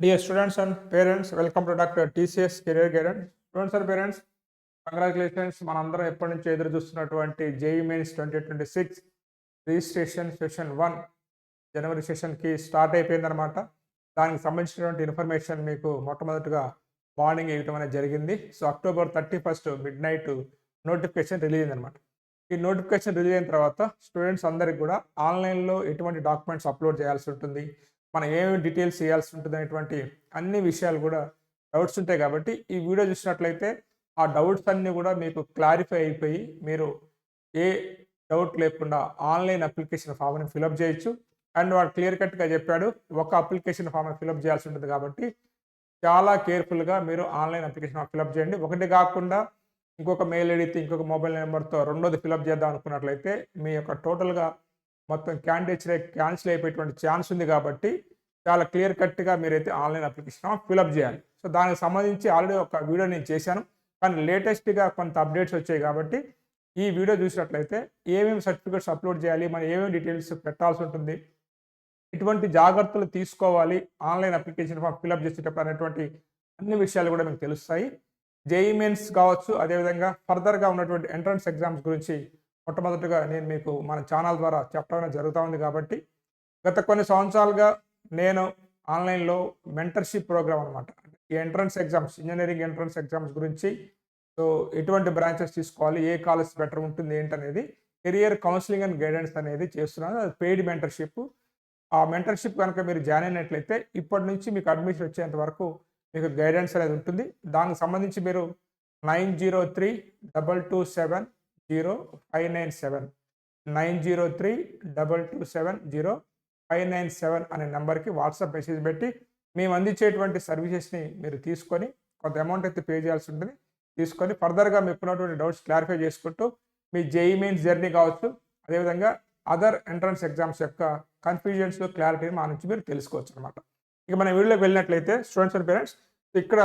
Dear students and parents, welcome to Dr. TCS Career Guidance. Students and parents, congratulations మనందరం ఎప్పటి నుంచి ఎదురు చూస్తున్నటువంటి JEE mains twenty twenty six registration session one జనవరి సెషన్కి start అయిపోయిందనమాట దానికి సంబంధించినటువంటి ఇన్ఫర్మేషన్ మీకు మొట్టమొదటిగా మార్నింగ్ ఇవ్వటం అనేది జరిగింది so October thirty first midnight notification release అయిందనమాట ఈ నోటిఫికేషన్ రిలీజ్ అయిన తర్వాత స్టూడెంట్స్ అందరికి కూడా ఆన్లైన్లో ఎటువంటి డాక్యుమెంట్స్ అప్లోడ్ చేయాల్సి ఉంటుంది మనం ఏమేమి డీటెయిల్స్ చేయాల్సి ఉంటుంది అనేటువంటి అన్ని విషయాలు కూడా డౌట్స్ ఉంటాయి కాబట్టి ఈ వీడియో చూసినట్లయితే ఆ డౌట్స్ అన్నీ కూడా మీకు క్లారిఫై అయిపోయి మీరు ఏ డౌట్ లేకుండా ఆన్లైన్ అప్లికేషన్ ఫామ్ని ఫిలప్ చేయొచ్చు. అండ్ వాడు క్లియర్ కట్గా చెప్పాడు ఒక అప్లికేషన్ ఫామ్ ఫిలప్ చేయాల్సి ఉంటుంది కాబట్టి చాలా కేర్ఫుల్గా మీరు ఆన్లైన్ అప్లికేషన్ ఫిలప్ చేయండి. ఒకటి కాకుండా ఇంకొక మెయిల్ ఐడితే ఇంకొక మొబైల్ నెంబర్తో రెండోది ఫిలప్ చేద్దాం అనుకున్నట్లయితే మీ యొక్క టోటల్గా మొత్తం క్యాండిడేట్స్ క్యాన్సిల్ అయిపోయేటువంటి ఛాన్స్ ఉంది కాబట్టి చాలా క్లియర్ కట్గా మీరైతే ఆన్లైన్ అప్లికేషన్ ఫిలప్ చేయాలి. సో దానికి సంబంధించి ఆల్రెడీ ఒక వీడియో నేను చేశాను. కానీ లేటెస్ట్గా కొంత అప్డేట్స్ వచ్చాయి కాబట్టి ఈ వీడియో చూసినట్లయితే ఏమేమి సర్టిఫికేట్స్ అప్లోడ్ చేయాలి మనం ఏమేమి డీటెయిల్స్ పెట్టాల్సి ఉంటుంది ఎటువంటి జాగ్రత్తలు తీసుకోవాలి ఆన్లైన్ అప్లికేషన్ ఫామ్ ఫిలప్ చేసేటప్పుడు అనేటువంటి అన్ని విషయాలు కూడా మీకు తెలుస్తాయి. జేఈ మెయిన్స్ కావచ్చు అదేవిధంగా ఫర్దర్గా ఉన్నటువంటి ఎంట్రన్స్ ఎగ్జామ్స్ గురించి మొట్టమొదటిగా నేను మీకు మన ఛానల్ ద్వారా చెప్పడం జరుగుతూ ఉంది కాబట్టి గత కొన్ని సంవత్సరాలుగా నేను ఆన్లైన్లో మెంటర్షిప్ ప్రోగ్రామ్ అనమాట ఈ entrance exams engineering entrance exams గురించి సో ఎటువంటి బ్రాంచెస్ తీసుకోవాలి ఏ కాలేజ్ బెటర్ ఉంటుంది ఏంటనేది కెరియర్ కౌన్సిలింగ్ అండ్ గైడెన్స్ అనేది చేస్తున్నాను. అది పెయిడ్ మెంటర్షిప్. ఆ మెంటర్షిప్ కనుక మీరు జాయిన్ అయినట్లయితే ఇప్పటి నుంచి మీకు అడ్మిషన్ వచ్చేంత వరకు మీకు గైడెన్స్ అనేది ఉంటుంది. దానికి సంబంధించి మీరు nine zero three double two seven zero five nine seven. Nine zero three double two seven zero five nine seven అనే నెంబర్కి వాట్సాప్ మెసేజ్ పెట్టి మేము అందించేటువంటి సర్వీసెస్ని మీరు తీసుకొని కొంత అమౌంట్ అయితే పే చేయాల్సి ఉంటుంది. తీసుకొని ఫర్దర్గా మీకు ఉన్నటువంటి డౌట్స్ క్లారిఫై చేసుకుంటూ మీ జేఈ మెయిన్స్ జర్నీ కావచ్చు అదేవిధంగా అదర్ ఎంట్రన్స్ ఎగ్జామ్స్ యొక్క కన్ఫ్యూజన్స్ క్లారిటీని మా నుంచి మీరు తెలుసుకోవచ్చు అనమాట ఇక మన వీడియోలోకి వెళ్ళినట్లయితే స్టూడెంట్స్ అండ్ పేరెంట్స్ ఇక్కడ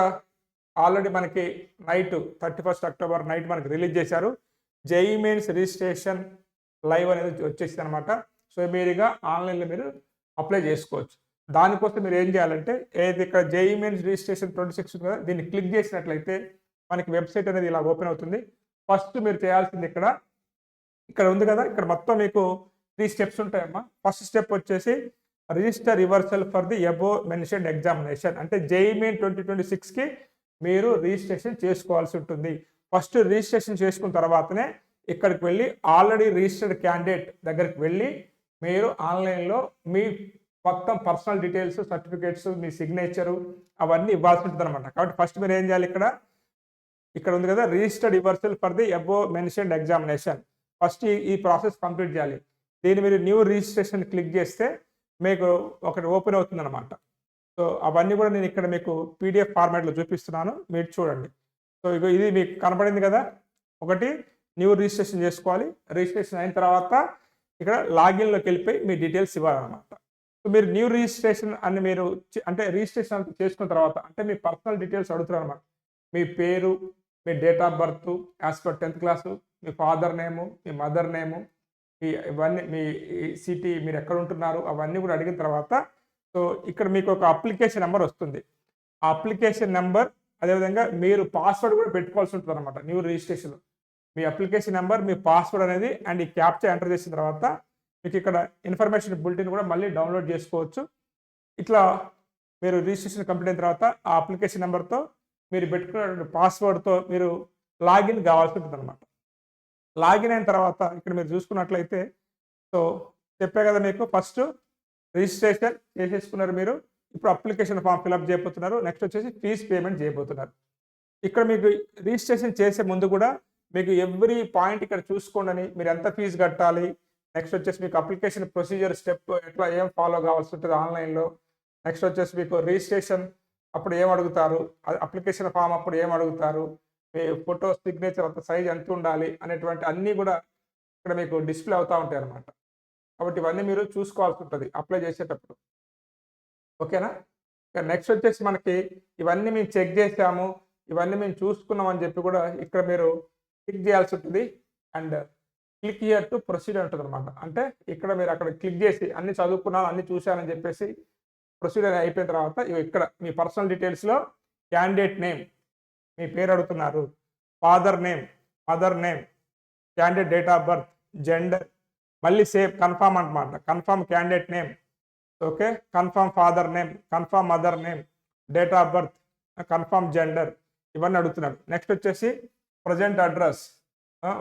ఆల్రెడీ మనకి night thirty first October night మనకి రిలీజ్ చేశారు. జేఈ మెయిన్స్ రిజిస్ట్రేషన్ లైవ్ అనేది వచ్చేసింది అనమాట సో మీరుగా ఆన్లైన్లో మీరు అప్లై చేసుకోవచ్చు. దానికోసం మీరు ఏం చేయాలంటే ఏది ఇక్కడ JEE mains registration twenty six కదా దీన్ని క్లిక్ చేసినట్లయితే మనకి వెబ్సైట్ అనేది ఇలా ఓపెన్ అవుతుంది. ఫస్ట్ మీరు చేయాల్సింది ఇక్కడ ఇక్కడ ఉంది కదా ఇక్కడ మొత్తం మీకు త్రీ స్టెప్స్ ఉంటాయమ్మా. ఫస్ట్ స్టెప్ వచ్చేసి register yourself for the above mention examination. అంటే జేఈ మెయిన్ ట్వంటీ ట్వంటీ సిక్స్కి మీరు రిజిస్ట్రేషన్ చేసుకోవాల్సి ఉంటుంది. ఫస్ట్ రిజిస్ట్రేషన్ చేసుకున్న తర్వాతనే ఇక్కడికి వెళ్ళి ఆల్రెడీ రిజిస్టర్డ్ క్యాండిడేట్ దగ్గరికి వెళ్ళి మీరు ఆన్లైన్లో మీ మొత్తం పర్సనల్ డీటెయిల్స్ సర్టిఫికేట్స్ మీ సిగ్నేచరు అవన్నీ ఇవ్వాల్సి ఉంటుంది అనమాట కాబట్టి ఫస్ట్ మీరు ఏం చేయాలి ఇక్కడ? ఇక్కడ ఉంది కదా registered yourself for the above mentioned examination. First ఈ ప్రాసెస్ కంప్లీట్ చేయాలి. దీన్ని మీరు న్యూ రిజిస్ట్రేషన్ క్లిక్ చేస్తే మీకు ఒకటి ఓపెన్ అవుతుంది అనమాట సో అవన్నీ కూడా నేను ఇక్కడ మీకు పీడిఎఫ్ ఫార్మాట్లో చూపిస్తున్నాను. మీరు చూడండి. సో ఇక ఇది మీకు కనపడింది కదా. ఒకటి న్యూ రిజిస్ట్రేషన్ చేసుకోవాలి. రిజిస్ట్రేషన్ అయిన తర్వాత ఇక్కడ లాగిన్లోకి వెళ్ళిపోయి మీ డీటెయిల్స్ ఇవ్వాలన్నమాట. సో మీరు న్యూ రిజిస్ట్రేషన్ అని మీరు అంటే రిజిస్ట్రేషన్ అంతా చేసుకున్న తర్వాత అంటే మీ పర్సనల్ డీటెయిల్స్ అడుగుతారు అనమాట మీ పేరు మీ date of birth as per tenth class me father name మీ మదర్ నేము మీ ఇవన్నీ మీ సిటీ మీరు ఎక్కడ ఉంటున్నారు అవన్నీ కూడా అడిగిన తర్వాత సో ఇక్కడ మీకు ఒక అప్లికేషన్ నెంబర్ వస్తుంది. ఆ అప్లికేషన్ నెంబర్ అదేవిధంగా మీరు పాస్వర్డ్ కూడా పెట్టుకోవాల్సి ఉంటుంది అనమాట న్యూ రిజిస్ట్రేషన్ మీ అప్లికేషన్ నెంబర్ మీ పాస్వర్డ్ అనేది అండ్ ఈ క్యాప్చర్ ఎంటర్ చేసిన తర్వాత మీకు ఇక్కడ ఇన్ఫర్మేషన్ బులెటిన్ కూడా మళ్ళీ డౌన్లోడ్ చేసుకోవచ్చు. ఇట్లా మీరు రిజిస్ట్రేషన్ కంప్లీట్ అయిన తర్వాత ఆ అప్లికేషన్ నెంబర్తో మీరు పెట్టుకున్న పాస్వర్డ్తో మీరు లాగిన్ కావాల్సి ఉంటుంది అనమాట లాగిన్ అయిన తర్వాత ఇక్కడ మీరు చూసుకున్నట్లయితే సో చెప్పే కదా మీకు ఫస్ట్ రిజిస్ట్రేషన్ చేసేసుకున్నారు మీరు. ఇప్పుడు అప్లికేషన్ ఫామ్ ఫిలప్ చేయబోతున్నారు. నెక్స్ట్ వచ్చేసి ఫీజ్ పేమెంట్ చేయబోతున్నారు. ఇక్కడ మీకు రిజిస్ట్రేషన్ చేసే ముందు కూడా మీకు ఎవ్రీ పాయింట్ ఇక్కడ చూసుకోండి మీరు ఎంత ఫీజు కట్టాలి. నెక్స్ట్ వచ్చేసి మీకు అప్లికేషన్ ప్రొసీజర్ స్టెప్ ఎట్లా ఏం ఫాలో కావాల్సి ఉంటుంది ఆన్లైన్లో నెక్స్ట్ వచ్చేసి మీకు రిజిస్ట్రేషన్ అప్పుడు ఏం అడుగుతారు? అప్లికేషన్ ఫామ్ అప్పుడు ఏం అడుగుతారు? మీ ఫోటో సిగ్నేచర్ అంత సైజ్ ఎంత ఉండాలి? అనేటువంటి అన్నీ కూడా ఇక్కడ మీకు డిస్ప్లే అవుతూ ఉంటాయి అనమాట కాబట్టి ఇవన్నీ మీరు చూసుకోవాల్సి ఉంటుంది అప్లై చేసేటప్పుడు. ఓకేనా? ఇక నెక్స్ట్ వచ్చేసి మనకి ఇవన్నీ మేము చెక్ చేసాము ఇవన్నీ మేము చూసుకున్నాం అని చెప్పి కూడా ఇక్కడ మీరు క్లిక్ చేయాల్సి ఉంటుంది. And click here to proceed ఉంటుంది అనమాట అంటే ఇక్కడ మీరు అక్కడ క్లిక్ చేసి అన్ని చదువుకున్నాను అన్ని చూశానని చెప్పేసి ప్రొసీడర్ అయిపోయిన తర్వాత ఇవి ఇక్కడ మీ పర్సనల్ డీటెయిల్స్లో క్యాండిడేట్ నేమ్ మీ పేరు అడుగుతున్నారు father name mother name candidate date of birth gender మళ్ళీ సేమ్ కన్ఫామ్ అనమాట confirm candidate name okay confirm father name confirm mother name date of birth confirm gender ఇవన్నీ అడుగుతున్నాడు. నెక్స్ట్ వచ్చేసి ప్రజెంట్ అడ్రస్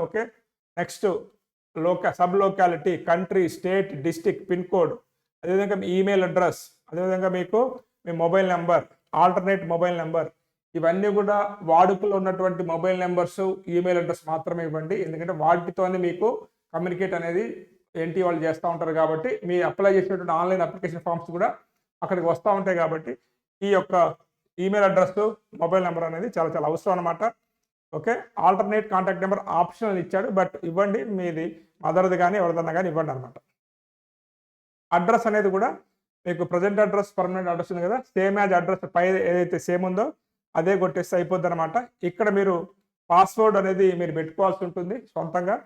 ఓకే నెక్స్ట్ లోక sub locality country state district pin code అదేవిధంగా మీ email address అదేవిధంగా మీకు మీ mobile number alternate mobile number ఇవన్నీ కూడా వాడుకలో ఉన్నటువంటి మొబైల్ నెంబర్స్ ఈమెయిల్ అడ్రస్ మాత్రమే ఇవ్వండి. ఎందుకంటే వాటితోనే మీకు కమ్యూనికేట్ అనేది ఏంటి వాళ్ళు చేస్తూ ఉంటారు కాబట్టి మీ అప్లై చేసినటువంటి ఆన్లైన్ అప్లికేషన్ ఫామ్స్ కూడా అక్కడికి వస్తూ ఉంటాయి కాబట్టి ఈ యొక్క ఈమెయిల్ అడ్రస్ మొబైల్ నెంబర్ అనేది చాలా చాలా అవసరం అనమాట okay alternate contact number optional ఇచ్చాడు బట్ ఇవ్వండి. మీది మదర్ది కానీ ఎవరిదన్నా కానీ ఇవ్వండి అనమాట అడ్రస్ అనేది కూడా మీకు ప్రజెంట్ అడ్రస్ పర్మనెంట్ అడ్రస్ ఉంది కదా సేమ్ యాజ్ అడ్రస్ పై ఏదైతే సేమ్ ఉందో అదే కొట్టేస్తే అయిపోద్ది అనమాట ఇక్కడ మీరు పాస్వర్డ్ అనేది మీరు పెట్టుకోవాల్సి ఉంటుంది సొంతంగా.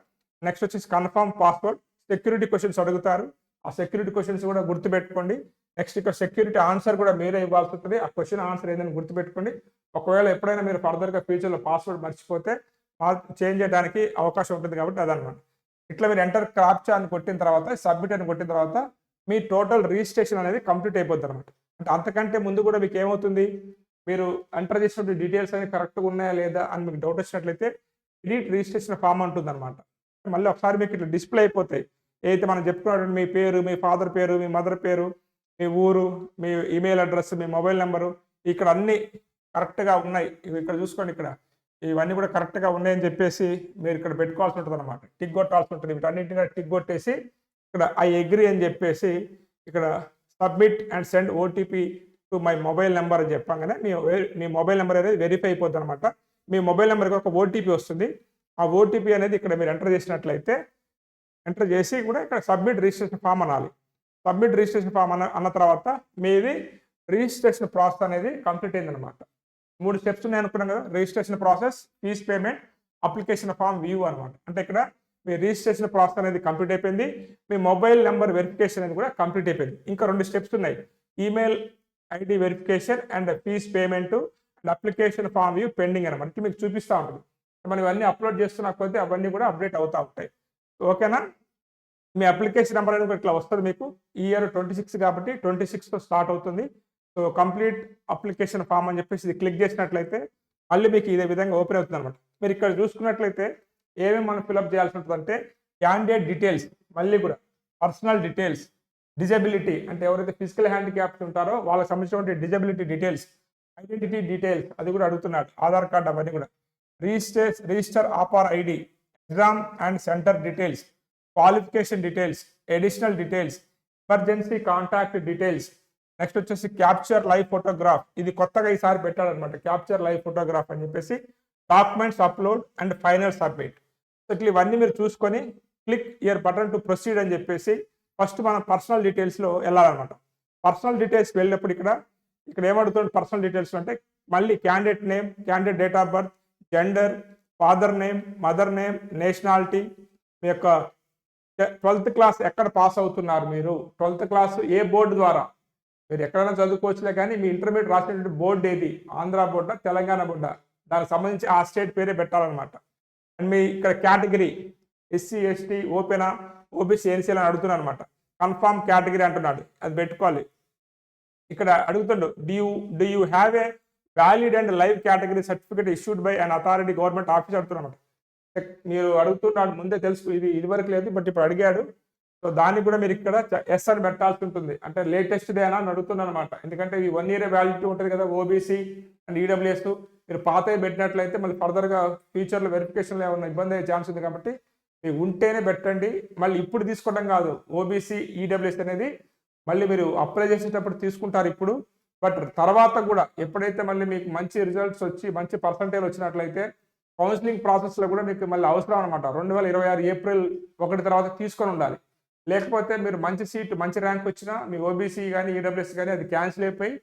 నెక్స్ట్ వచ్చేసి కన్ఫర్మ్ పాస్వర్డ్ సెక్యూరిటీ క్వశ్చన్స్ అడుగుతారు. ఆ సెక్యూరిటీ క్వశ్చన్స్ కూడా గుర్తుపెట్టుకోండి. నెక్స్ట్ ఇక్కడ సెక్యూరిటీ ఆన్సర్ కూడా మీరే ఇవ్వాల్సి ఉంటుంది ఆ క్వశ్చన్ ఆన్సర్ ఏదైనా గుర్తుపెట్టుకోండి. ఒకవేళ ఎప్పుడైనా మీరు ఫర్దర్గా ఫ్యూచర్లో పాస్వర్డ్ మర్చిపోతే చేంజ్ చేయడానికి అవకాశం ఉంటుంది కాబట్టి అదనమాట. ఇట్లా మీరు ఎంటర్ క్రాప్చా అని కొట్టిన తర్వాత సబ్మిట్ అని కొట్టిన తర్వాత మీ టోటల్ రిజిస్ట్రేషన్ అనేది కంప్లీట్ అయిపోద్ది అనమాట అంటే అంతకంటే ముందు కూడా మీకు ఏమవుతుంది? మీరు ఎంటర్ చేసిన డీటెయిల్స్ అనేవి కరెక్ట్గా ఉన్నాయా లేదా అని మీకు డౌట్ వచ్చినట్లయితే ఎడిట్ రిజిస్ట్రేషన్ ఫామ్ ఉంటుంది అనమాట మళ్ళీ ఒకసారి మీకు ఇట్లా డిస్ప్లే అయిపోతాయి. ఏదైతే మనం చెప్పుకున్నటువంటి మీ పేరు మీ ఫాదర్ పేరు మీ మదర్ పేరు మీ ఊరు మీ ఈమెయిల్ అడ్రస్ మీ మొబైల్ నెంబరు ఇక్కడ అన్నీ కరెక్ట్గా ఉన్నాయి. ఇక్కడ చూసుకోండి ఇక్కడ. ఇవన్నీ కూడా కరెక్ట్గా ఉన్నాయని చెప్పేసి మీరు ఇక్కడ పెట్టుకోవాల్సి ఉంటుంది అనమాట టిక్ కొట్టాల్సి ఉంటుంది. వీటన్నింటినీ టిక్ కొట్టేసి ఇక్కడ ఐ అగ్రి అని చెప్పేసి ఇక్కడ submit and send OTP to my mobile number అని చెప్పంగానే మీ మీ మొబైల్ నెంబర్ అనేది వెరిఫై అయిపోద్ది అనమాట మీ మొబైల్ నెంబర్కి ఒక ఓటీపీ వస్తుంది. ఆ ఓటీపీ అనేది ఇక్కడ మీరు ఎంటర్ చేసినట్లయితే ఎంటర్ చేసి కూడా ఇక్కడ సబ్మిట్ రిజిస్ట్రేషన్ ఫామ్ అనాలి. సబ్మిట్ రిజిస్ట్రేషన్ ఫామ్ అన్న అన్న తర్వాత మీది రిజిస్ట్రేషన్ ప్రాసెస్ అనేది కంప్లీట్ అయిందనమాట మూడు స్టెప్స్ ఉన్నాయి అనుకున్నాం కదా registration process fee payment application form view అనమాట అంటే ఇక్కడ మీ రిజిస్ట్రేషన్ ప్రాసెస్ అనేది కంప్లీట్ అయిపోయింది మీ మొబైల్ నెంబర్ వెరిఫికేషన్ అనేది కూడా కంప్లీట్ అయిపోయింది. ఇంకా రెండు స్టెప్స్ ఉన్నాయి. Email ID verification and fee payment and application form view pending అనమాట మీకు చూపిస్తూ ఉంటుంది. మనం ఇవన్నీ అప్లోడ్ చేస్తున్న కొద్దీ అవన్నీ కూడా అప్డేట్ అవుతూ ఉంటాయి. ఓకేనా? మీ అప్లికేషన్ నెంబర్ అనేది ఇట్లా వస్తుంది మీకు. ఈ ఇయర్ ట్వంటీ సిక్స్ కాబట్టి ట్వంటీ సిక్స్తో స్టార్ట్ అవుతుంది. సో కంప్లీట్ అప్లికేషన్ ఫామ్ అని చెప్పేసి ఇది క్లిక్ చేసినట్లయితే మళ్ళీ మీకు ఇదే విధంగా ఓపెన్ అవుతుంది అనమాట మీరు ఇక్కడ చూసుకున్నట్లయితే ఏమేమి మనం ఫిల్అప్ చేయాల్సి ఉంటుందంటే క్యాండిడేట్ డీటెయిల్స్ మళ్ళీ కూడా పర్సనల్ డీటెయిల్స్ డిజబిలిటీ అంటే ఎవరైతే ఫిజికల్ హ్యాండిక్యాప్స్ ఉంటారో వాళ్ళకి సంబంధించినటువంటి డిజబిలిటీ డీటెయిల్స్ ఐడెంటిటీ డీటెయిల్స్ అది కూడా అడుగుతున్నారు. ఆధార్ కార్డ్ అవన్నీ కూడా. Register register APAAR ID exam and centre details qualification details additional details emergency contact details next వచ్చేసి క్యాప్చర్ లైవ్ ఫోటోగ్రాఫ్ ఇది కొత్తగా ఈసారి పెట్టాడనమాట. క్యాప్చర్ లైవ్ ఫోటోగ్రాఫ్ అని చెప్పేసి documents upload and final submit so ఇట్లా ఇవన్నీ మీరు చూసుకొని click here button to proceed అని చెప్పేసి ఫస్ట్ మనం పర్సనల్ డీటెయిల్స్లో వెళ్ళాలన్నమాట. పర్సనల్ డీటెయిల్స్కి వెళ్ళినప్పుడు ఇక్కడ ఇక్కడ ఏమడుతుంది పర్సనల్ డీటెయిల్స్ అంటే మళ్ళీ candidate name candidate date of birth gender father name mother name nationality మీ యొక్క ట్వెల్త్ క్లాస్ ఎక్కడ పాస్ అవుతున్నారు మీరు? ట్వెల్త్ క్లాస్ ఏ బోర్డు ద్వారా? మీరు ఎక్కడైనా చదువుకోవచ్చులే కానీ మీ ఇంటర్మీడియట్ రాసినటువంటి బోర్డు ఏది? ఆంధ్ర బోర్డా తెలంగాణ బోర్డా? దానికి సంబంధించి ఆ స్టేట్ పేరే పెట్టాలన్నమాట. అండ్ మీ ఇక్కడ కేటగిరీ ఎస్సీ ఎస్టీ ఓపెనా ఓబీసీ ఎన్సీఎల్ అని అడుగుతున్నాను అనమాట కన్ఫామ్ కేటగిరీ అంటున్నాడు. అది పెట్టుకోవాలి. ఇక్కడ అడుగుతుండు Diu do D you have a valid and live category certificate issued by and authority government office అడుగుతున్నమాట మీరు అడుగుతున్నాడు ముందే తెలుసు ఇది ఇదివరకు లేదు బట్ ఇప్పుడు అడిగాడు. సో దాన్ని కూడా మీరు ఇక్కడ ఎస్ అని పెట్టాల్సి ఉంటుంది. అంటే లేటెస్ట్ డే అని అడుగుతున్నాను అనమాట ఎందుకంటే ఈ వన్ ఇయర్ వ్యాలిడిటీ ఉంటుంది కదా ఓబీసీ అండ్ ఈడబ్ల్యూఎస్ మీరు పాత పెట్టినట్లయితే మళ్ళీ ఫర్దర్గా ఫ్యూచర్లో వెరిఫికేషన్లో ఏమైనా ఇబ్బంది అయ్యే ఛాన్స్ ఉంది కాబట్టి మీరు ఉంటేనే పెట్టండి. మళ్ళీ ఇప్పుడు తీసుకోవడం కాదు ఓబీసీ ఈడబ్ల్యూఎస్ అనేది మళ్ళీ మీరు అప్లై చేసేటప్పుడు తీసుకుంటారు ఇప్పుడు. బట్ తర్వాత కూడా ఎప్పుడైతే మళ్ళీ మీకు మంచి రిజల్ట్స్ వచ్చి మంచి పర్సంటేజ్ వచ్చినట్లయితే కౌన్సిలింగ్ ప్రాసెస్లో కూడా మీకు మళ్ళీ అవసరం అనమాట రెండు వేల ఇరవై ఆరు ఏప్రిల్ ఒకటి తర్వాత తీసుకొని ఉండాలి. లేకపోతే మీరు మంచి సీట్ మంచి ర్యాంక్ వచ్చినా మీ ఓబీసీ కానీ ఈడబ్ల్యూఎస్ కానీ అది క్యాన్సిల్ అయిపోయి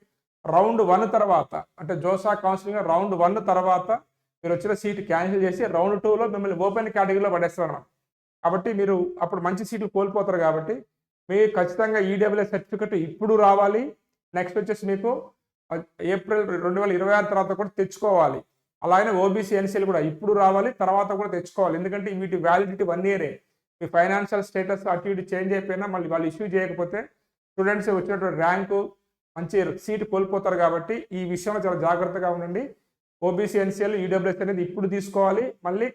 రౌండ్ వన్ తర్వాత అంటే జోసా కౌన్సిలింగ్ రౌండ్ వన్ తర్వాత మీరు వచ్చిన సీట్ క్యాన్సిల్ చేసి రౌండ్ టూలో మిమ్మల్ని ఓపెన్ కేటగిరీలో పడేస్తారు అన్నమాట. కాబట్టి మీరు అప్పుడు మంచి సీట్లు కోల్పోతారు కాబట్టి మీరు ఖచ్చితంగా ఈడబ్ల్యూఎస్ సర్టిఫికెట్ ఇప్పుడు రావాలి. నెక్స్ట్ వచ్చేసి మీకు ఏప్రిల్ రెండు వేల ఇరవై ఆరు తర్వాత కూడా తెచ్చుకోవాలి. అలాగే ఓబీసీ ఎన్సీలు కూడా ఇప్పుడు రావాలి తర్వాత కూడా తెచ్చుకోవాలి. ఎందుకంటే వీటి వ్యాలిడిటీ వన్ ఇయరే మీ ఫైనాన్షియల్ స్టేటస్ అటు ఇటు చేంజ్ అయిపోయినా మళ్ళీ వాళ్ళు ఇష్యూ చేయకపోతే స్టూడెంట్స్ వచ్చినటువంటి ర్యాంకు మంచి సీటు కోల్పోతారు కాబట్టి ఈ విషయంలో చాలా జాగ్రత్తగా ఉండండి. ఓబీసీ ఎన్సీఎల్ ఈడబ్ల్యూఎస్ అనేది ఇప్పుడు తీసుకోవాలి. మళ్ళీ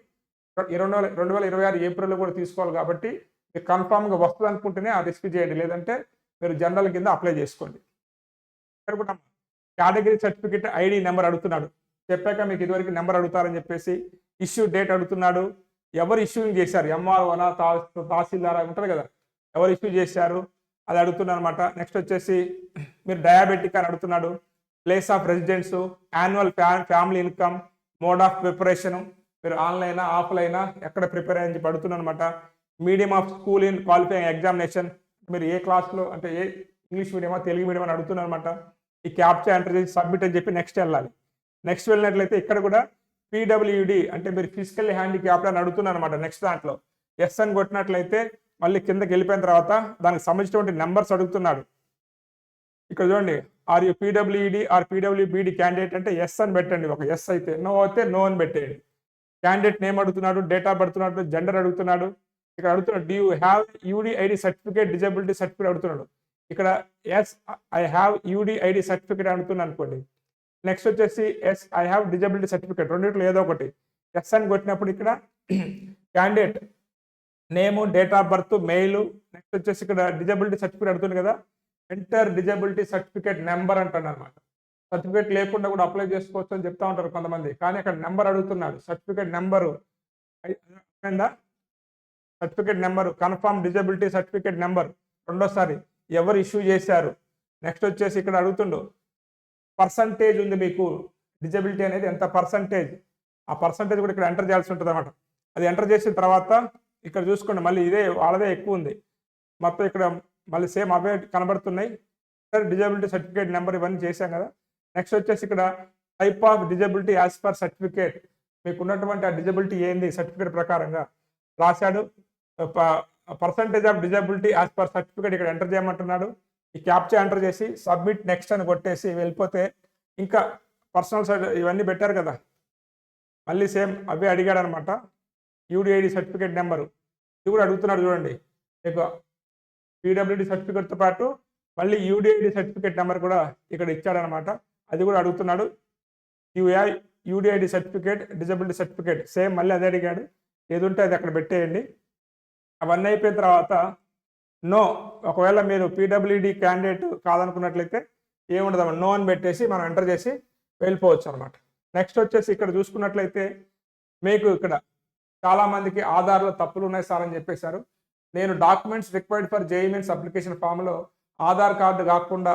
రెండు వేల రెండు వేల ఇరవై ఆరు ఏప్రిల్లో కూడా తీసుకోవాలి కాబట్టి మీకు కన్ఫామ్గా వస్తుంది అనుకుంటేనే ఆ రిస్క్ చేయండి. లేదంటే మీరు జనరల్ కింద అప్లై చేసుకోండి. కేటగిరీ సర్టిఫికేట్ ఐడి నెంబర్ అడుగుతున్నాడు. చెప్పాక మీకు ఇదివరకు నెంబర్ అడుగుతారని చెప్పేసి ఇష్యూ డేట్ అడుగుతున్నాడు. ఎవరు ఇష్యూయింగ్ చేశారు? ఎంఆర్ఓనా తహసీల్దార్? ఉంటుంది కదా. ఎవరు ఇష్యూ చేశారు? అది అడుగుతున్నాను అనమాట నెక్స్ట్ వచ్చేసి మీరు డయాబెటిక్ అని అడుగుతున్నాడు. Place of residence annual family income mode of preparation. మీరు ఆన్లైనా ఆఫ్లైనా ఎక్కడ ప్రిపేర్ అని చెప్పి అడుగుతున్నాను అనమాట medium of school in qualifying examination. మీరు ఏ క్లాస్లో అంటే ఏ ఇంగ్లీష్ మీడియమా తెలుగు మీడియం అని అడుగుతున్నాను అనమాట ఈ క్యాప్చర్ ఎంటర్ చేసి సబ్మిట్ అని చెప్పి నెక్స్ట్ వెళ్ళాలి. నెక్స్ట్ వెళ్ళినట్లయితే ఇక్కడ కూడా పీడబ్ల్యూడి అంటే మీరు ఫిజికల్ హ్యాండిక్యాప్డ్ అని అడుగుతున్నారు అనమాట నెక్స్ట్ దాంట్లో. ఎస్ అని కొట్టినట్లయితే మళ్ళీ కిందకి వెళ్ళిపోయిన తర్వాత దానికి సంబంధించినటువంటి నెంబర్స్ అడుగుతున్నాడు. ఇక్కడ చూడండి are you PWED or PWBD candidate అంటే ఎస్ అని పెట్టండి ఒక ఎస్ అయితే. నో అయితే నో అని పెట్టేయండి. క్యాండిడేట్ నేమ్ అడుగుతున్నాడు డేట్ ఆఫ్ అడుగుతున్నాడు జెండర్ అడుగుతున్నాడు. ఇక్కడ అడుగుతున్నాడు do you have UDID certificate disability certificate అడుగుతున్నాడు. ఇక్కడ yes I have UDID certificate అడుగుతున్నాను అనుకోండి. నెక్స్ట్ వచ్చేసి yes I have disability certificate రెండిట్లో ఏదో ఒకటి. ఎస్ అని కొట్టినప్పుడు ఇక్కడ candidate name date of birth mail next వచ్చేసి ఇక్కడ డిజబిలిటీ సర్టిఫికేట్ అడుగుతుంది కదా. ఎంటర్ డిజబిలిటీ సర్టిఫికేట్ నెంబర్ అంటాడు అనమాట సర్టిఫికేట్ లేకుండా కూడా అప్లై చేసుకోవచ్చు అని చెప్తా ఉంటారు కొంతమంది. కానీ అక్కడ నెంబర్ అడుగుతున్నాడు. సర్టిఫికేట్ నెంబరు అయిందా certificate number confirm disability certificate number రెండోసారి ఎవరు ఇష్యూ చేశారు? నెక్స్ట్ వచ్చేసి ఇక్కడ అడుగుతుండు. పర్సంటేజ్ ఉంది మీకు. డిజబిలిటీ అనేది ఎంత పర్సంటేజ్ ఆ పర్సంటేజ్ కూడా ఇక్కడ ఎంటర్ చేయాల్సి ఉంటుంది అనమాట అది ఎంటర్ చేసిన తర్వాత ఇక్కడ చూసుకోండి మళ్ళీ ఇదే వాళ్ళదే ఎక్కువ ఉంది. మొత్తం ఇక్కడ మళ్ళీ సేమ్ అవే కనబడుతున్నాయి. డిజబిలిటీ సర్టిఫికేట్ నెంబర్ ఇవన్నీ చేశాం కదా. నెక్స్ట్ వచ్చేసి ఇక్కడ type of disability as per certificate మీకు ఉన్నటువంటి ఆ డిజబిలిటీ ఏంది? సర్టిఫికేట్ ప్రకారంగా రాశాడు. Percentage of disability as per certificate ఇక్కడ ఎంటర్ చేయమంటున్నాడు. ఈ క్యాప్చా ఎంటర్ చేసి సబ్మిట్ నెక్స్ట్ అని కొట్టేసి వెళ్ళిపోతే ఇంకా పర్సనల్ సైడ్ ఇవన్నీ పెట్టారు కదా. మళ్ళీ సేమ్ అవే అడిగాడు అనమాట యూడిఐడి సర్టిఫికేట్ నెంబరు. ఇది కూడా అడుగుతున్నాడు చూడండి. మీకు పీడబ్ల్యూడి సర్టిఫికేట్తో పాటు మళ్ళీ యూడిఐడి సర్టిఫికేట్ నెంబర్ కూడా ఇక్కడ ఇచ్చాడనమాట. అది కూడా అడుగుతున్నాడు. UI UDID certificate disability certificate. Same మళ్ళీ అదే అడిగాడు. ఏది ఉంటే అది అక్కడ పెట్టేయండి. అవన్నీ అయిపోయిన తర్వాత నో. ఒకవేళ మీరు పీడబ్ల్యూడి క్యాండిడేట్ కాదనుకున్నట్లయితే ఏముండదు నో అని పెట్టేసి మనం ఎంటర్ చేసి వెళ్ళిపోవచ్చు అనమాట నెక్స్ట్ వచ్చేసి ఇక్కడ చూసుకున్నట్లయితే మీకు ఇక్కడ చాలామందికి ఆధార్లో తప్పులు ఉన్నాయి సార్ అని చెప్పేశారు. నేను documents required for JEE mains application ఫామ్లో ఆధార్ కార్డు కాకుండా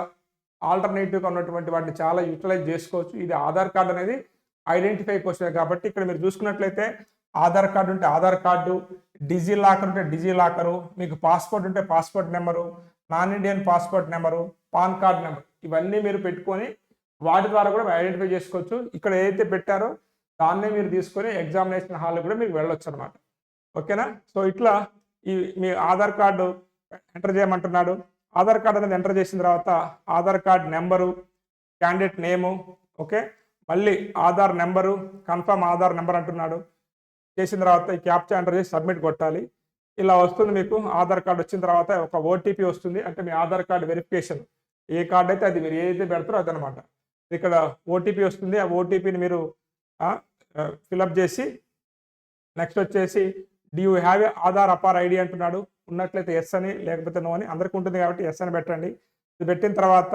ఆల్టర్నేటివ్గా ఉన్నటువంటి వాటిని చాలా యూటిలైజ్ చేసుకోవచ్చు. ఇది ఆధార్ కార్డు అనేది ఐడెంటిఫై క్వశ్చన్ కాబట్టి ఇక్కడ మీరు చూసుకున్నట్లయితే ఆధార్ కార్డు ఉంటే ఆధార్ కార్డు డిజీ లాకర్ ఉంటే డిజీ లాకరు మీకు పాస్పోర్ట్ ఉంటే passport number non Indian passport number PAN card number ఇవన్నీ మీరు పెట్టుకొని వాటి ద్వారా కూడా ఐడెంటిఫై చేసుకోవచ్చు. ఇక్కడ ఏదైతే పెట్టారో దాన్నే మీరు తీసుకొని ఎగ్జామినేషన్ హాల్లో కూడా మీకు వెళ్ళొచ్చు అనమాట ఓకేనా? సో ఇట్లా ఈ మీ ఆధార్ కార్డు ఎంటర్ చేయమంటున్నాడు. ఆధార్ కార్డు అనేది ఎంటర్ చేసిన తర్వాత Aadhaar card number candidate name okay? మళ్ళీ Aadhaar number confirm Aadhaar number అంటున్నాడు. చేసిన తర్వాత ఈ క్యాప్చా ఎంటర్ చేసి సబ్మిట్ కొట్టాలి. ఇలా వస్తుంది మీకు ఆధార్ కార్డు వచ్చిన తర్వాత ఒక ఓటీపీ వస్తుంది. అంటే మీ ఆధార్ కార్డు వెరిఫికేషన్ ఏ కార్డు అయితే అది మీరు ఏదైతే పెడతారో అదనమాట. ఇక్కడ ఓటీపీ వస్తుంది. ఆ ఓటీపీని మీరు ఫిలప్ చేసి నెక్స్ట్ వచ్చేసి do you have a Aadhaar APAAR ID? అంటున్నాడు. ఉన్నట్లయితే ఎస్ అని లేకపోతే నో అని అందరికీ ఉంటుంది కాబట్టి ఎస్ అని పెట్టండి. ఇది పెట్టిన తర్వాత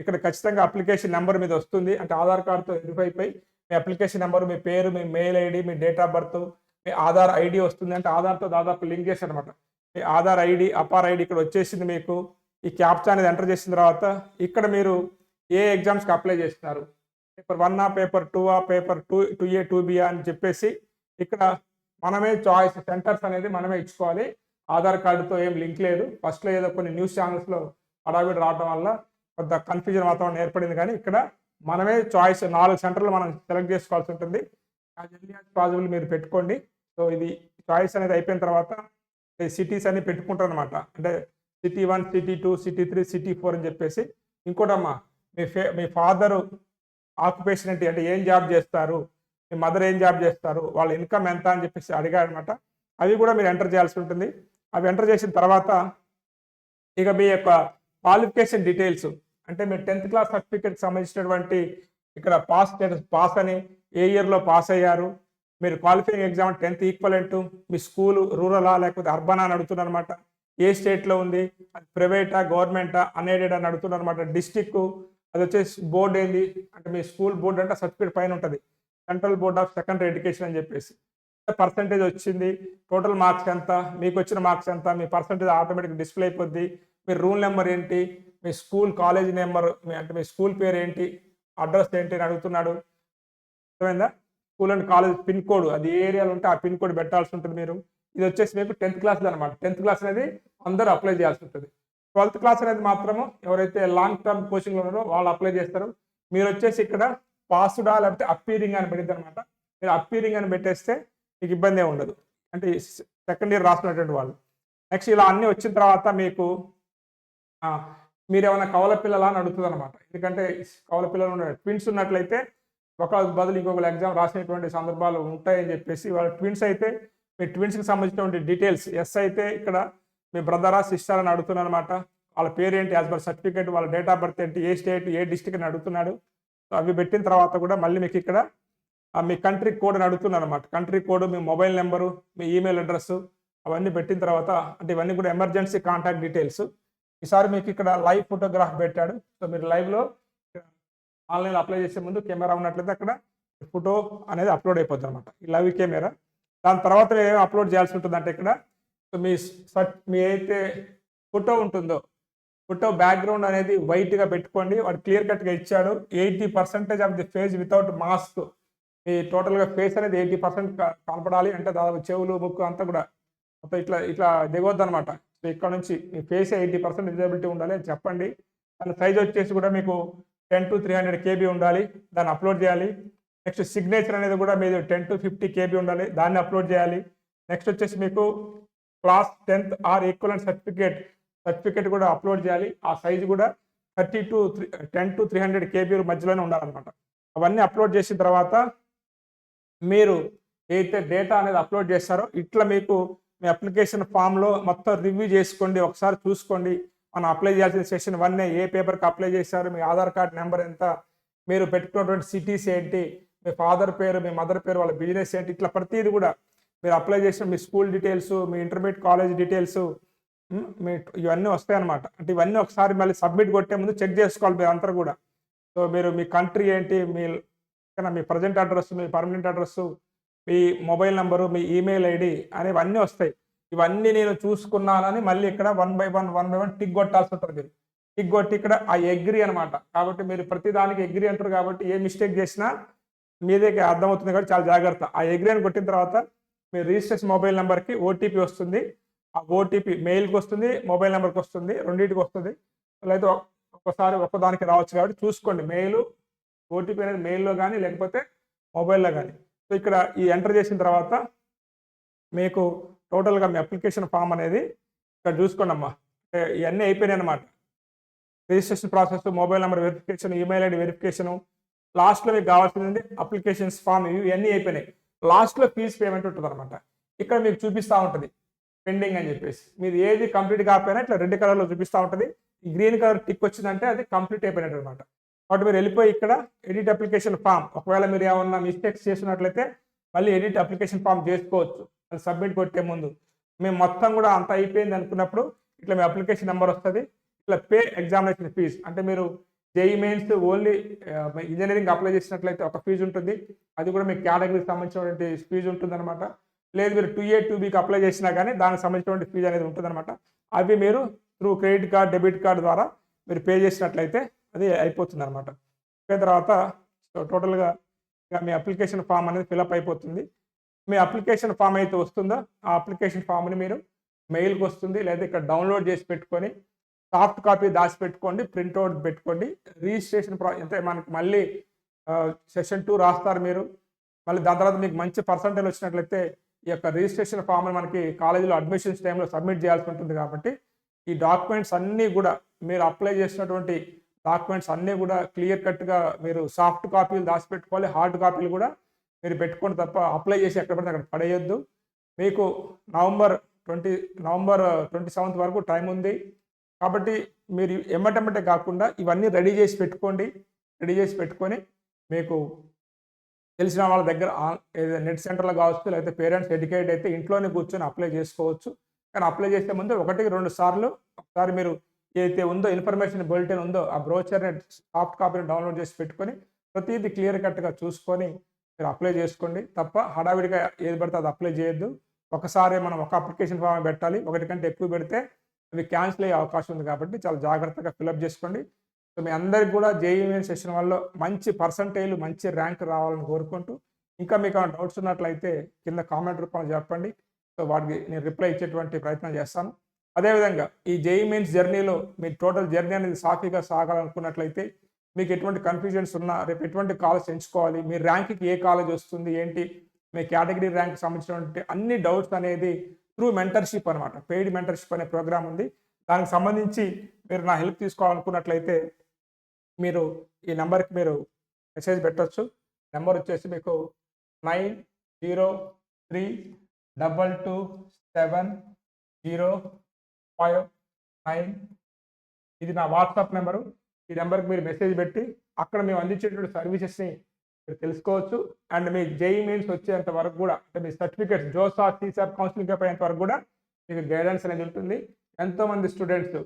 ఇక్కడ ఖచ్చితంగా అప్లికేషన్ నెంబర్ మీద వస్తుంది. అంటే ఆధార్ కార్డుతో వెరిఫై అయిపోయి మీ అప్లికేషన్ నెంబర్ మీ పేరు మీ మెయిల్ ఐడి మీ డేట్ ఆఫ్ బర్త్ మీ ఆధార్ ఐడి వస్తుంది అంటే ఆధార్తో దాదాపు లింక్ చేసి అనమాట మీ ఆధార్ ఐడి అపార్ ఐడి ఇక్కడ వచ్చేసింది మీకు. ఈ క్యాప్చా అనేది ఎంటర్ చేసిన తర్వాత ఇక్కడ మీరు ఏ ఎగ్జామ్స్కి అప్లై చేస్తున్నారు? పేపర్ వన్ ఆ పేపర్ టూ ఆ paper two two A two B అని చెప్పేసి ఇక్కడ మనమే చాయిస్ సెంటర్స్ అనేది మనమే ఇచ్చుకోవాలి. ఆధార్ కార్డుతో ఏం లింక్ లేదు. ఫస్ట్లో ఏదో కొన్ని న్యూస్ ఛానల్స్లో హడావిడి రావడం వల్ల కొంత కన్ఫ్యూజన్ వాతావరణం ఏర్పడింది కానీ ఇక్కడ మనమే చాయిస్ నాలుగు సెంటర్లు మనం సెలెక్ట్ చేసుకోవాల్సి ఉంటుంది. యాజ్ ఎర్లీ యాజ్ పాసిబుల్ మీరు పెట్టుకోండి. సో ఇది చాయిస్ అనేది అయిపోయిన తర్వాత సిటీస్ అన్ని పెట్టుకుంటారు అనమాట అంటే city one city two city three city four అని చెప్పేసి. ఇంకోటమ్మా మీ ఫే మీ ఫాదరు ఆక్యుపేషన్ ఏంటి? అంటే ఏం జాబ్ చేస్తారు? మీ మదర్ ఏం జాబ్ చేస్తారు? వాళ్ళ ఇన్కమ్ ఎంత అని చెప్పేసి అడిగారు అనమాట అవి కూడా మీరు ఎంటర్ చేయాల్సి ఉంటుంది. అవి ఎంటర్ చేసిన తర్వాత ఇక మీ యొక్క క్వాలిఫికేషన్ డీటెయిల్స్ అంటే మీరు టెన్త్ క్లాస్ సర్టిఫికేట్ సంబంధించినటువంటి ఇక్కడ పాస్ స్టేటస్ పాస్ అని ఏ ఇయర్లో పాస్ అయ్యారు? మీరు క్వాలిఫైయింగ్ ఎగ్జామ్ టెన్త్ ఈక్వలెంట్ మీ స్కూల్ రూరలా లేకపోతే అర్బనా అని అడుగుతున్నారు అనమాట ఏ స్టేట్లో ఉంది? అది ప్రైవేటా గవర్నమెంటా అన్ఎయిడెడ్ అని అడుగుతున్నారు అనమాట డిస్టిక్ అది వచ్చేసి బోర్డు ఏంది? అంటే మీ స్కూల్ బోర్డు అంటే సర్టిఫికేట్ పైన ఉంటుంది. Central board of secondary education అని చెప్పేసి. పర్సంటేజ్ వచ్చింది. టోటల్ మార్క్స్ ఎంత? మీకు వచ్చిన మార్క్స్ ఎంత? మీ పర్సంటేజ్ ఆటోమేటిక్ డిస్ప్లే అయిపోద్ది. మీ రూల్ నెంబర్ ఏంటి? మీ స్కూల్ కాలేజ్ నెంబర్ మీ అంటే మీ స్కూల్ పేరు ఏంటి అడ్రస్ ఏంటి అని అడుగుతున్నాడు. అర్థమైందా? School and college pin code అది ఏ ఏరియాలో ఉంటే ఆ పిన్ కోడ్ పెట్టాల్సి ఉంటుంది మీరు. ఇది వచ్చేసి మీకు టెన్త్ క్లాస్ అనమాట టెన్త్ క్లాస్ అనేది అందరూ అప్లై చేయాల్సి ఉంటుంది. ట్వెల్త్ క్లాస్ అనేది మాత్రము ఎవరైతే లాంగ్ టర్మ్ కోచింగ్లో ఉన్నారో వాళ్ళు అప్లై చేస్తారు. మీరు వచ్చేసి ఇక్కడ పాస్డా లేకపోతే అప్పీరింగ్ అని పెట్టింది అనమాట మీరు అప్పీరింగ్ అని పెట్టేస్తే మీకు ఇబ్బంది ఉండదు. అంటే సెకండ్ ఇయర్ రాస్తున్నటువంటి వాళ్ళు. నెక్స్ట్ ఇలా అన్నీ వచ్చిన తర్వాత మీకు మీరు ఏమైనా కవల పిల్లలా అని అడుగుతుంది అనమాట ఎందుకంటే కవల పిల్లలు ట్విన్స్ ఉన్నట్లయితే ఒక బదులు ఇంకొకరు ఎగ్జామ్ రాసినటువంటి సందర్భాలు ఉంటాయని చెప్పేసి వాళ్ళ ట్విన్స్ అయితే మీ ట్విన్స్కి సంబంధించినటువంటి డీటెయిల్స్ ఎస్ అయితే ఇక్కడ మీ బ్రదరా సిస్టర్ అని అడుగుతున్నాను అనమాట వాళ్ళ పేరేంటి యాజ్ పర్ సర్టిఫికేట్ వాళ్ళ డేట్ ఆఫ్ బర్త్ ఏంటి ఏ స్టేట్ ఏ డిస్టిక్ అని అడుగుతున్నాడు. సో అవి పెట్టిన తర్వాత కూడా మళ్ళీ మీకు ఇక్కడ ఆ మీ కంట్రీ కోడ్ అని అడుగుతున్నాను అనమాట కంట్రీ కోడ్ మీ మొబైల్ నెంబరు మీ ఈమెయిల్ అడ్రస్ అవన్నీ పెట్టిన తర్వాత అంటే ఇవన్నీ కూడా ఎమర్జెన్సీ కాంటాక్ట్ డీటెయిల్స్ ఈసారి మీకు ఇక్కడ లైవ్ ఫోటోగ్రాఫ్ పెట్టాడు. సో మీరు లైవ్లో ఆన్లైన్లో అప్లై చేసే ముందు కెమెరా ఉన్నట్లయితే అక్కడ ఫోటో అనేది అప్లోడ్ అయిపోతుంది అనమాట ఈ లైవ్ కెమెరా. దాని తర్వాత మీరు ఏం అప్లోడ్ చేయాల్సి ఉంటుంది అంటే ఇక్కడ సో మీ సట్ మీ అయితే ఫోటో ఉంటుందో ఫోటో బ్యాక్గ్రౌండ్ అనేది వైట్గా పెట్టుకోండి. వాడు క్లియర్ కట్గా ఇచ్చాడు. Eighty percentage of the face without mask మీ టోటల్గా ఫేస్ అనేది ఎయిటీ పర్సెంట్ కనపడాలి. అంటే దాదాపు చెవులు ముక్కు అంతా కూడా. మొత్తం ఇట్లా ఇట్లా దిగొద్దు అనమాట సో ఇక్కడ నుంచి మీ ఫేస్ ఎయిటీ పర్సెంట్ విజిబిలిటీ ఉండాలి అని చెప్పండి. దాని సైజ్ వచ్చేసి కూడా మీకు ten to three hundred KB ఉండాలి. దాన్ని అప్లోడ్ చేయాలి. నెక్స్ట్ సిగ్నేచర్ అనేది కూడా మీరు టెన్ టు ఫిఫ్టీ కేబీ ఉండాలి. దాన్ని అప్లోడ్ చేయాలి. నెక్స్ట్ వచ్చేసి మీకు class tenth or equivalent certificate certificate కూడా అప్లోడ్ చేయాలి. ఆ సైజు కూడా thirty to three ten to three hundred KB మధ్యలోనే ఉండాలన్నమాట. అవన్నీ అప్లోడ్ చేసిన తర్వాత మీరు ఏదైతే డేటా అనేది అప్లోడ్ చేస్తారో ఇట్లా మీకు మీ అప్లికేషన్ ఫామ్లో మొత్తం రివ్యూ చేసుకోండి ఒకసారి చూసుకోండి. మనం అప్లై చేయాల్సిన సెషన్ వన్ ఏ పేపర్కి అప్లై చేశారు మీ ఆధార్ కార్డ్ నెంబర్ ఎంత మీరు పెట్టుకున్నటువంటి సిటీస్ ఏంటి మీ ఫాదర్ పేరు మీ మదర్ పేరు వాళ్ళ బిజినెస్ ఏంటి ఇట్లా ప్రతిది కూడా మీరు అప్లై చేసిన మీ స్కూల్ డీటెయిల్స్ మీ ఇంటర్మీడియట్ కాలేజ్ డీటెయిల్స్ మీ ఇవన్నీ వస్తాయన్నమాట. అంటే ఇవన్నీ ఒకసారి మళ్ళీ సబ్మిట్ కొట్టే ముందు చెక్ చేసుకోవాలి మీరు అంతా కూడా. సో మీరు మీ కంట్రీ ఏంటి మీ మీ ప్రజెంట్ అడ్రస్ మీ పర్మనెంట్ అడ్రస్ మీ మొబైల్ నెంబరు మీ ఈమెయిల్ ఐడి అనేవన్నీ వస్తాయి. ఇవన్నీ నేను చూసుకున్నానని మళ్ళీ ఇక్కడ one by one one by one tick కొట్టాల్సి ఉంటుంది. మీరు టిక్ కొట్టి ఇక్కడ ఆ ఎగ్రీ అనమాట కాబట్టి మీరు ప్రతిదానికి ఎగ్రీ అంటారు కాబట్టి ఏ మిస్టేక్ చేసినా మీదే అర్థమవుతుంది కాబట్టి చాలా జాగ్రత్త. ఆ ఎగ్రీ అని కొట్టిన తర్వాత మీ రిజిస్ట్రేషన్ మొబైల్ నెంబర్కి ఓటీపీ వస్తుంది. ఆ ఓటీపీ మెయిల్కి వస్తుంది మొబైల్ నెంబర్కి వస్తుంది రెండింటికి వస్తుంది. లేదా ఒక్కసారి ఒక్కదానికి రావచ్చు కాబట్టి చూసుకోండి. మెయిల్ ఓటీపీ అనేది మెయిల్లో కానీ లేకపోతే మొబైల్లో కానీ సో ఇక్కడ ఈ ఎంటర్ చేసిన తర్వాత మీకు టోటల్గా మీ అప్లికేషన్ ఫామ్ అనేది ఇక్కడ చూసుకోండి అమ్మా. ఇవన్నీ అయిపోయినాయి అనమాట registration process mobile number verification email ID verification లాస్ట్లో మీకు కావాల్సింది అప్లికేషన్స్ ఫామ్ ఇవన్నీ అయిపోయినాయి. లాస్ట్లో ఫీజ్ పేమెంట్ ఉంటుంది అనమాట ఇక్కడ మీకు చూపిస్తూ ఉంటుంది. పెండింగ్ అని చెప్పేసి. మీరు ఏది కంప్లీట్ కాకపోయినా ఇట్లా రెడ్ కలర్లో చూపిస్తూ ఉంటుంది. గ్రీన్ కలర్ టిక్ వచ్చిందంటే అది కంప్లీట్ అయిపోయినట్టు అనమాట కాబట్టి మీరు వెళ్ళిపోయి ఇక్కడ ఎడిట్ అప్లికేషన్ ఫామ్ ఒకవేళ మీరు ఏమన్నా మిస్టేక్స్ చేసినట్లయితే మళ్ళీ ఎడిట్ అప్లికేషన్ ఫామ్ చేసుకోవచ్చు. అది సబ్మిట్ కొట్టే ముందు. మేము మొత్తం కూడా అంత అయిపోయింది అనుకున్నప్పుడు ఇట్లా మీ అప్లికేషన్ నెంబర్ వస్తుంది. ఇట్లా పే ఎగ్జామినేషన్ ఫీజు అంటే మీరు JEE Mains only engineering apply చేసినట్లయితే ఒక ఫీజు ఉంటుంది. అది కూడా మీ కేటగిరీకి సంబంధించినటువంటి ఫీజు ఉంటుంది అనమాట లేదు మీరు టూ ఏ టూ బీకి అప్లై చేసినా కానీ దానికి సంబంధించినటువంటి ఫీజు అనేది ఉంటుంది అనమాట అవి మీరు through credit card debit card ద్వారా మీరు పే చేసినట్లయితే అది అయిపోతుంది అనమాట అయిపోయిన తర్వాత టోటల్గా ఇక మీ అప్లికేషన్ ఫామ్ అనేది ఫిలప్ అయిపోతుంది. మీ అప్లికేషన్ ఫామ్ అయితే వస్తుందో? ఆ అప్లికేషన్ ఫామ్ని మీరు మెయిల్కి వస్తుంది లేదా ఇక్కడ డౌన్లోడ్ చేసి పెట్టుకొని సాఫ్ట్ కాపీ దాచి పెట్టుకోండి ప్రింట్అవుట్ పెట్టుకోండి రిజిస్ట్రేషన్ ప్రా అంటే మనకి మళ్ళీ సెషన్ టూ రాస్తారు మీరు. మళ్ళీ దాని తర్వాత మీకు మంచి పర్సంటేజ్ వచ్చినట్లయితే ఈ యొక్క రిజిస్ట్రేషన్ ఫామ్ మనకి కాలేజీలో అడ్మిషన్స్ టైంలో సబ్మిట్ చేయాల్సి ఉంటుంది కాబట్టి ఈ డాక్యుమెంట్స్ అన్నీ కూడా మీరు అప్లై చేసినటువంటి డాక్యుమెంట్స్ అన్నీ కూడా క్లియర్ కట్గా మీరు సాఫ్ట్ కాపీలు దాచిపెట్టుకోవాలి హార్డ్ కాపీలు కూడా మీరు పెట్టుకోండి తప్ప అప్లై చేసి ఎక్కడ పడితే అక్కడ పడేయొద్దు. మీకు November twenty November twenty seventh వరకు టైం ఉంది. కాబట్టి మీరు ఎమ్మటెమ్మటే కాకుండా ఇవన్నీ రెడీ చేసి పెట్టుకోండి. రెడీ చేసి పెట్టుకొని మీకు తెలిసిన వాళ్ళ దగ్గర నెట్ సెంటర్లో కావచ్చు లేకపోతే పేరెంట్స్ ఎడ్యుకేట్ అయితే ఇంట్లోనే కూర్చొని అప్లై చేసుకోవచ్చు. కానీ అప్లై చేసే ముందు ఒకటికి రెండు సార్లు ఒకసారి మీరు ఏదైతే ఉందో ఇన్ఫర్మేషన్ బులెటిన్ ఉందో ఆ బ్రోచర్ని సాఫ్ట్ కాపీని డౌన్లోడ్ చేసి పెట్టుకొని ప్రతిదీ క్లియర్ కట్గా చూసుకొని మీరు అప్లై చేసుకోండి. తప్ప హడావిడిగా ఏది పడితే అది అప్లై చేయొద్దు. ఒకసారి మనం ఒక అప్లికేషన్ ఫామ్ పెట్టాలి ఒకటి కంటే ఎక్కువ పెడితే అవి క్యాన్సిల్ అయ్యే అవకాశం ఉంది కాబట్టి చాలా జాగ్రత్తగా ఫిలప్ చేసుకోండి. సో మీ అందరికి కూడా జేఈ సెషన్ వల్ల మంచి పర్సంటేజ్ మంచి ర్యాంక్ రావాలని కోరుకుంటూ ఇంకా మీకు డౌట్స్ ఉన్నట్లయితే కింద కామెంట్ రూపంలో చెప్పండి. సో వాటికి నేను రిప్లై ఇచ్చేటువంటి ప్రయత్నం చేస్తాను. అదేవిధంగా ఈ జేఈ మెయిన్స్ జర్నీలో మీ టోటల్ జర్నీ అనేది సాఫీగా సాగాలనుకున్నట్లయితే మీకు ఎటువంటి కన్ఫ్యూజన్స్ ఉన్నా రేపు ఎటువంటి కాలేజ్ ఎంచుకోవాలి మీ ర్యాంక్కి ఏ కాలేజ్ వస్తుంది ఏంటి మీ కేటగిరీ ర్యాంక్ సంబంధించినటువంటి అన్ని డౌట్స్ అనేది త్రూ మెంటర్షిప్ అనమాట పెయిడ్ మెంటర్షిప్ అనే ప్రోగ్రామ్ ఉంది. దానికి సంబంధించి మీరు నా హెల్ప్ తీసుకోవాలనుకున్నట్లయితే మీరు ఈ నెంబర్కి మీరు మెసేజ్ పెట్టవచ్చు నెంబర్ వచ్చేసి మీకు nine zero three double two seven zero five nine. ఇది నా వాట్సాప్ నెంబరు. ఈ నెంబర్కి మీరు మెసేజ్ పెట్టి అక్కడ మేము అందించేటువంటి సర్వీసెస్ని మీరు తెలుసుకోవచ్చు. అండ్ మీ జేఈ మెయిన్స్ వచ్చేంత వరకు కూడా అంటే మీ సర్టిఫికేట్స్ జోసా సీసాప్ కౌన్సిలింగ్ అయ్యేంత వరకు కూడా మీకు గైడెన్స్ అనేది ఉంటుంది. ఎంతోమంది students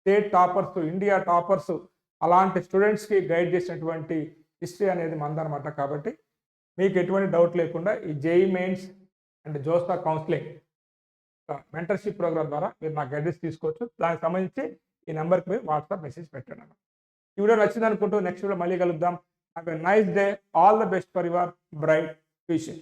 state toppers India toppers అలాంటి స్టూడెంట్స్కి గైడ్ చేసినటువంటి హిస్టరీ అనేది మందనమాట కాబట్టి మీకు ఎటువంటి డౌట్ లేకుండా ఈ JEE Mains and JoSAA counselling mentorship programme ద్వారా మీరు నా గైడెన్స్ తీసుకోవచ్చు. దానికి సంబంధించి ఈ నెంబర్కి మీరు వాట్సాప్ మెసేజ్ పెట్టండి ఈ వీడియో నచ్చింది అనుకుంటూ నెక్స్ట్ వీడియో మళ్ళీ కలుద్దాం. Have a nice day all the best for your bright future